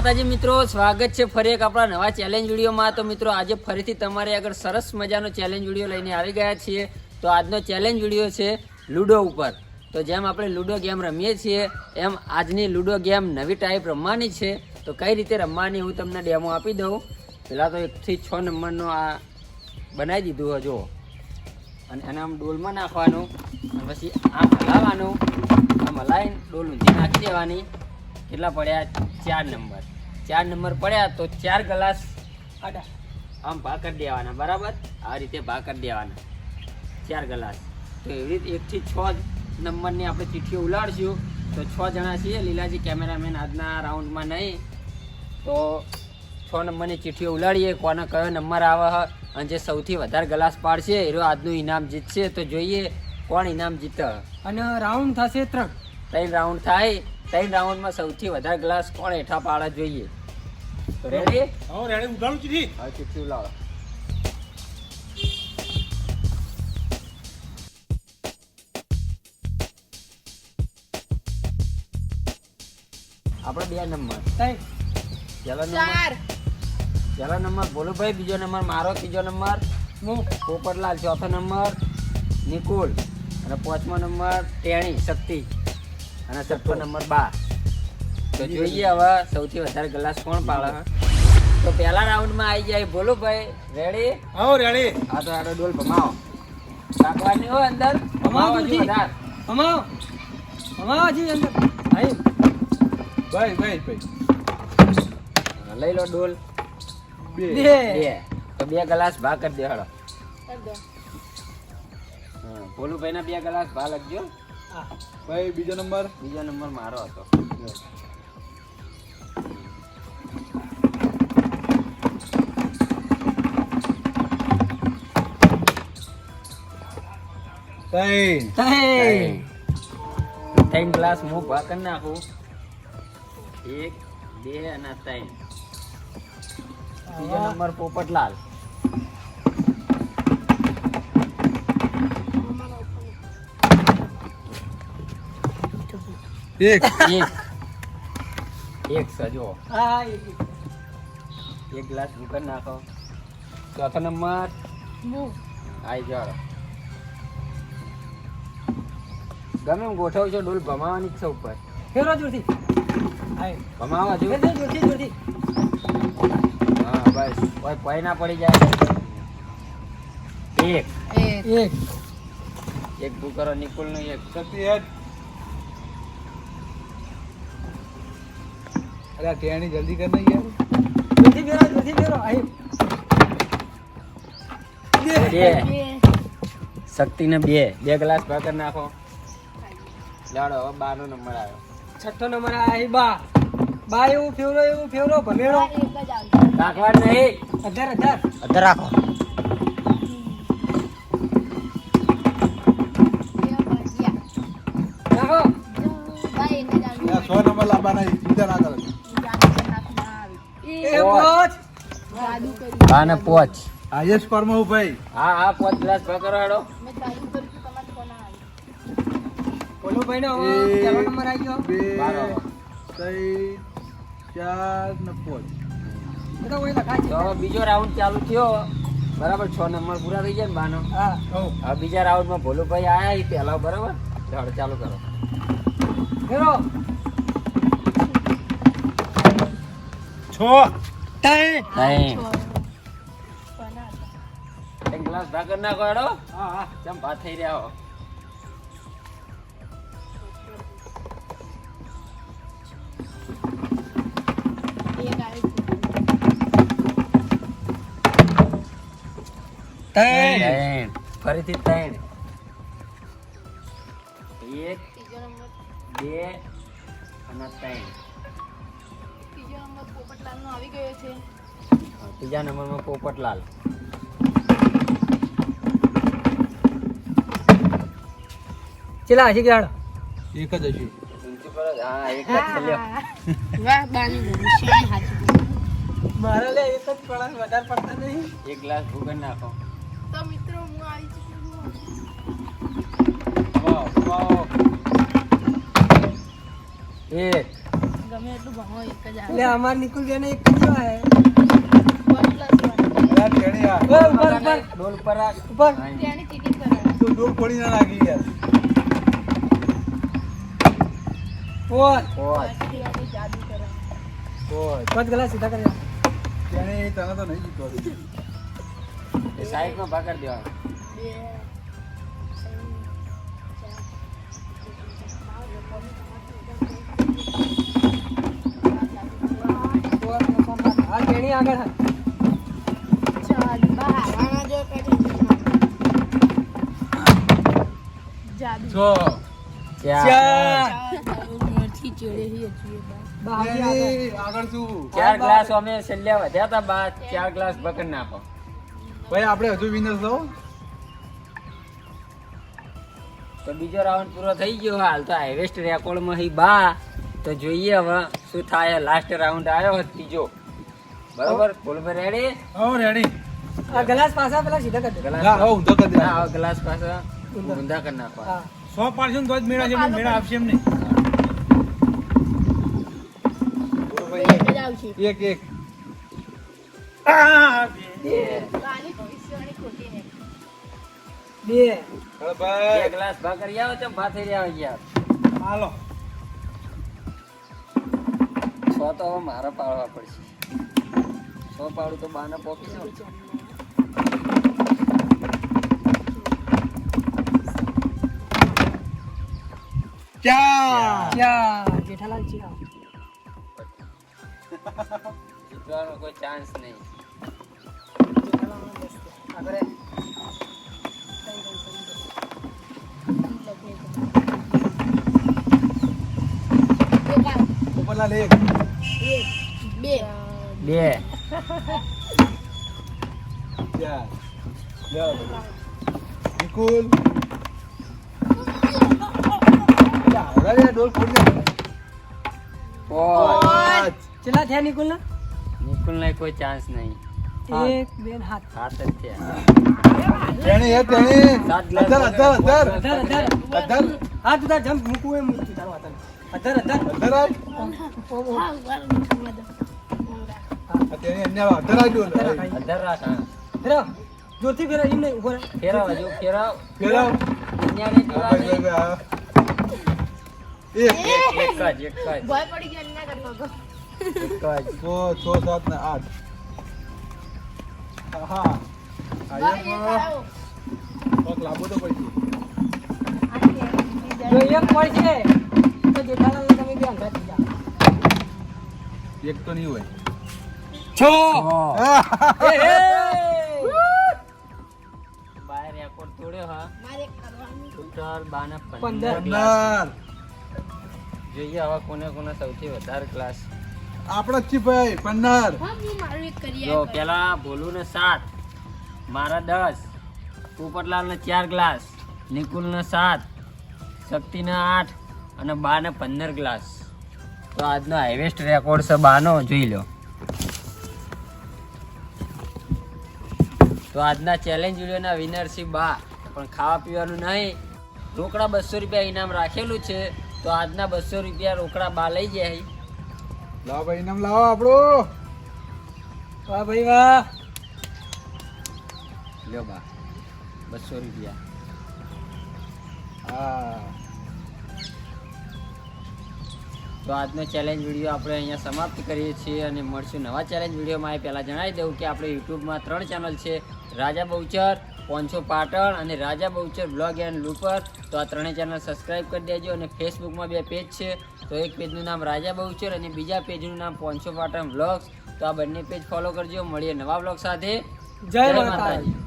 માતાજી મિત્રો, સ્વાગત છે ફરી એક આપણા નવા ચેલેન્જ વિડીયોમાં. તો મિત્રો, આજે ફરીથી તમારી આગળ સરસ મજાનો ચેલેન્જ વીડિયો લઈને આવી ગયા છીએ. તો આજનો ચેલેન્જ વીડિયો છે લૂડો ઉપર. તો જેમ આપણે લૂડો ગેમ રમીએ છીએ, એમ આજની લૂડો ગેમ નવી ટાઈપ રમવાની છે. તો કઈ રીતે રમવાની હું તમને ડેમો આપી દઉં. પહેલાં તો એકથી છ નંબરનો આ બનાવી દીધું હજો અને એને આમ ડોલમાં નાખવાનું પછી આમ હલાવવાનું. આમ હલાવીને ડોલ ઊંધી નાખી દેવાની. કેટલા પડ્યા? ચાર નંબર. ચાર નંબર પડ્યા તો ચાર ગ્લાસ આડા આમ ભા કરી દેવાના બરાબર? આ રીતે ભાકર દેવાના. ચાર ગ્લાસ. તો એવી રીતે એકથી છ નંબરની આપણે ચીઠીઓ ઉલાડશું. તો છ જણા છીએ લીલાજી કેમેરામેન આજના રાઉન્ડમાં નહીં. તો છ નંબરની ચીઠીઓ ઉલાડીએ કોને કયો નંબર આવે હ અને જે સૌથી વધારે ગ્લાસ પાડશે એરો આજનું ઇનામ જીતશે. તો જોઈએ કોણ ઇનામ જીતે. અને રાઉન્ડ થશે ત્રણ. ત્રણ રાઉન્ડ થાય. ત્રણ રાઉન્ડમાં સૌથી વધારે ગ્લાસ કોણ હેઠા પાડવા જોઈએ. તો રેડી હા રેડી ઉગાડું ચીઠી. હવે ચીઠી ઉલાવો આપણે બે નંબર. પહેલો નંબર. પહેલો નંબર ભોલુભાઈ બીજો નંબર મારો ત્રીજો નંબર હું પોપટલાલ ચોથો નંબર નિકુલ અને પાંચમો નંબર ટેણી શક્તિ અને છઠ્ઠો નંબર બા તો જોઈએ હવે સૌથી વધારે ગ્લાસ કોણ પાડે? તો પહેલા રાઉન્ડમાં આવી જાય ભોલુભાઈ. રેડી આવો રેડી આ તો આડો ડોલ ભમાવો. રાખવાની હોય અંદર? ભમાવો જી. વધારે અમાવો અમાવો હજી અંદર. ભાઈ ભાઈ ભાઈ ભાઈ. લઈ લો ડોલ. બે. બે. તો બે ગ્લાસ ભા કરી દે હળો ભાઈ ભોલુભાઈના બે ગ્લાસ ભા લખજો હા. ભાઈ બીજો નંબર. બીજો નંબર મારો હતો. ત્રણ ત્રણ ત્રણ ગ્લાસ હું ભા કરી નાખું. એક બે અને ત્રણ. બીજો નંબર પોપટલાલ એક. એક. એક સજો હા એક ગ્લાસ હું કરી નાખો. ચોથો નંબર. આઈ જાઓ. ગમે એમ ગોઠવ છો ડોલ ભમાવાની છે ઉપર. ફેરો જોરથી. ભમાવા જો. જોરથી જોરથી. હા બસ. કોઈ કોઈ ના પડી જાય. એક. એક. એક. તું કરો નિકુલનું એક શક્તિ હેડ અરે ટેણી જલ્દી કર નહીં યાર. જલ્દી ફેરો જલ્દી ફેરો. આઈ બે. શક્તિ ને બે. બે ગ્લાસ ભાકર નાખો. લાડો હવે બાર નો નંબર આવ્યો. છઠ્ઠો નંબર આઈ બા. બા એવું ફેવરો એવું ફેવરો ભમેડો રાખવા નહીં. અધર અધર. અધર રાખો. સો નંબર લાવવાના ચિંતા ના કરો. એ પાંચ. હા પોચ. હાઈએસ્ટ સ્કોરમાં હું ભાઈ હા હા પોચ ગ્લાસ ભાકર હાડો બોલો ભાઈ નો એક, નંબર આવી ગયો. બે. ત્રણ ચાર ને પાંચ. બીજો રાઉન્ડ ચાલુ થયો. બરાબર છ નંબર પૂરા થઈ જાય ને બાનો. હા. બીજા રાઉન્ડમાં ભોલુભાઈ આયા એ પહેલા બરાબર? ચાલો ચાલુ કરો. ફેરો. છ. ત્રણ. એક ગ્લાસ ભાગર ના હેડો. હા હા. ચમ ભાત થઈ રહ્યા હો. ત્રણ. ફરીથી ત્રણ. એક બે અને ત્રણ. હા, ત્રીજા નંબરમાં પોપટલાલ. ચેલા હજી ગયા એક જ હશે. હા એક જ છે લ્યો. મારા લે એક જ પડે વધારે પડતા નહીં. એક ગ્લાસ ભૂગર નાખો. એક એટલું ભણો એક જ અમાર નિકુલ બેન એક જ ડોલ ઉપર તું ડોલ પડી ના લાગી યાર. પોચ. ત્યાંની જાદુ કરાવે. કોઈ પાંચ ગલા સીધા કરી તને તો નહીં જીતવા દીધી. એ સાઈડમાં ભાગર દેવાનું. હા તેણી આગળ. જો કરી શું ચાર ગ્લાસ અમે છેલ્લા વધ્યા હતા બાદ ચાર ગ્લાસ બકર નાખો. ભાઈ આપણે હજુ વિનર થો તો બીજો રાઉન્ડ પૂરો થઈ ગયો હાલ તો હાઈવેસ્ટ રેકોર્ડમાં હી બા. તો જોઈએ હવે શું થાય. લાસ્ટ રાઉન્ડ આવ્યો હતો ત્રીજો. બરોબર? બોલબર રેડી હો રેડી આ ગ્લાસ પાસા પેલા સીધા કરી દે. ગ્લાસ હા ઊંધો કરી દે. હા ગ્લાસ પાસા ઊંધા. કરી નાખો હા. સો પાડશે ને તો જ મેળા છે મેળા આપશે એમ નહીં. એક એક. બે બે ગ્લાસ ભા કરી આવો તો ભા થઈ રહ્યા યાર હાલો છ તો મારે પાડવા પડશે છ પાડું તો બાને પોકી જાઉં ક્યાં ક્યાં જેઠાલાલ ચિયા જીતવાનો કોઈ ચાન્સ નહીં. બે. બે. હવે ડોલ ફોડી પાંચ. ચેલા થયા નિકુલ ના નિકુલ નહીં કોઈ ચાન્સ નહીં. એક બે હાથ. હાથ જ થયા તેણી હે તેણી. અધર અધર અધર. અધર અધર. અધર. હાથ ઉતાર જમ્પ મૂકવું એમ મૂકતું તારું હાથ અધર અધર. અધર આય હા ઊભા રહો, મદદ. આ તેણી અન્ય અધર આય અધર રાખ. હા. જોરથી ફેરવ એમ ઊભો રહે. ફેરવ હજુ ફેરવ. ફેરવ. દુનિયાની હા, ભાઈ, દીવાની. ભાઈ, ભાઈ, હા. એક એક જ એક જ. ભય પડી ગયો ના કરતો હતો. એક જ છ છ સાત ને આઠ. હા, લાંબો તો બીજા એક પડશે. તો જેઠાલાલ ને તમે બે એક તો નહીં હોય. છો! બાય રેકોર્ડ તોડ્યો હા. મારે કરવાની. બાના પંદર. પંદર. ગ્લાસ પંદર. જોઈએ હવે કોને કોને સૌથી વધારે ક્લાસ આપણા જ ભાઈ પંદર. હા હું મારું એક કરી જો પેલા ભોલું ને સાત મારા દસ પોપટલાલ ને ચાર ગ્લાસ નિકુલ ને સાત શક્તિ ને આઠ અને બા ને પંદર ગ્લાસ. તો આજનો હાઈવેસ્ટ રેકોર્ડ છે બાનો જોઈ લો. તો આજના ચેલેન્જ વિડીયોના વિનર છે બા. પણ ખાવા પીવાનું નહીં. રોકડા બસો રૂપિયા ઇનામ રાખેલું છે. તો આજના બસો રૂપિયા રોકડા બા લઈ જાય. લાવો ભાઈ નામ લાવો આપણું. વાહ ભાઈ, વાહ. લ્યો બા, બસો રૂપિયા. હા. તો આજનો ચેલેન્જ વીડિયો આપણે અહીંયા સમાપ્ત કરીએ છીએ અને મળશું નવા ચેલેન્જ વિડીયોમાં એ પહેલાં જણાવી દઉં કે આપણે યુટ્યુબમાં ત્રણ ચેનલ છે, રાજા બહુચર પોંચો પાટણ અને રાજા બહુચર બ્લોગ એન્ડ લૂપર. તો આ ત્રણેય ચેનલ સબસ્ક્રાઈબ કરી દેજો અને ફેસબુકમાં બે પેજ છે. તો એક પેજનું નામ રાજા બહુચર અને બીજા પેજનું નામ પોન્છો પાટણ બ્લોગ્સ તો આ બંને પેજ ફોલો કરજો. મળીએ નવા બ્લોગ સાથે. જય માતાજી.